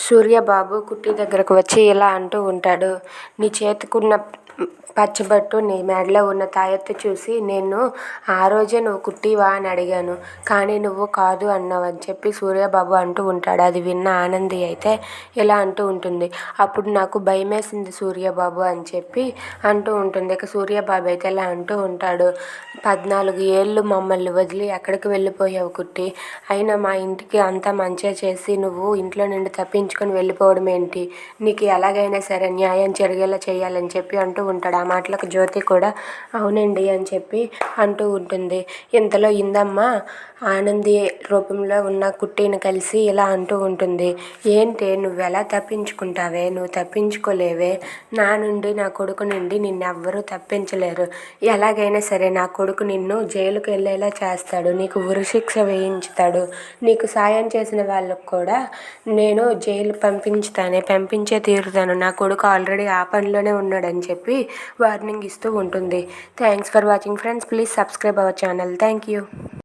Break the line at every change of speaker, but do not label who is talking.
సూర్యబాబు కుట్టి దగ్గరకు వచ్చి ఇలా అంటూ ఉంటాడు నీ చేతికున్న పచ్చబొట్టు నీ మెడలో ఉన్న తాయెత్తు చూసి నేను ఆ రోజే నువ్వు కుట్టివా అని అడిగాను. కానీ నువ్వు కాదు అన్నావు అని చెప్పి సూర్యబాబు అంటూ ఉంటాడు. అది విన్న ఆనంది అయితే ఇలా అంటూ ఉంటుంది. అప్పుడు నాకు భయమేసింది సూర్యబాబు అని చెప్పి అంటూ ఉంటుంది. ఇక సూర్యబాబు అయితే ఇలా అంటూ ఉంటాడు. పద్నాలుగు ఏళ్ళు మమ్మల్ని వదిలి ఎక్కడికి వెళ్ళిపోయావు కుట్టి? అయినా మా ఇంటికి అంతా మంచిగా చేసి నువ్వు ఇంట్లో నుండి తప్పించుకొని వెళ్ళిపోవడం ఏంటి? నీకు ఎలాగైనా సరే న్యాయం జరిగేలా చేయాలని చెప్పి అంటూ ఉంటాడు. ఆ మాటలకు జ్యోతి కూడా అవునండి అని చెప్పి అంటూ ఉంటుంది. ఇంతలో ఇందమ్మ ఆనంది రూపంలో ఉన్న కుట్టిని కలిసి ఇలా అంటూ ఉంటుంది. ఏంటి నువ్వు ఎలా తప్పించుకుంటావే? నువ్వు తప్పించుకోలేవే? నా నుండి నా కొడుకు నుండి నిన్నెవ్వరూ తప్పించలేరు. ఎలాగైనా సరే నా కొడుకు నిన్ను జైలుకు వెళ్ళేలా చేస్తాడు. నీకు ఉరిశిక్ష వేయించుతాడు. నీకు సాయం చేసిన వాళ్ళకు కూడా నేను జైలు పంపించుతానే పంపించే తీరుతాను. నా కొడుకు ఆల్రెడీ ఆ పనిలోనే ఉన్నాడని చెప్పి చెప్పి వార్నింగ్ ఇస్తూ ఉంటుంది. Thanks for watching friends please subscribe our channel thank you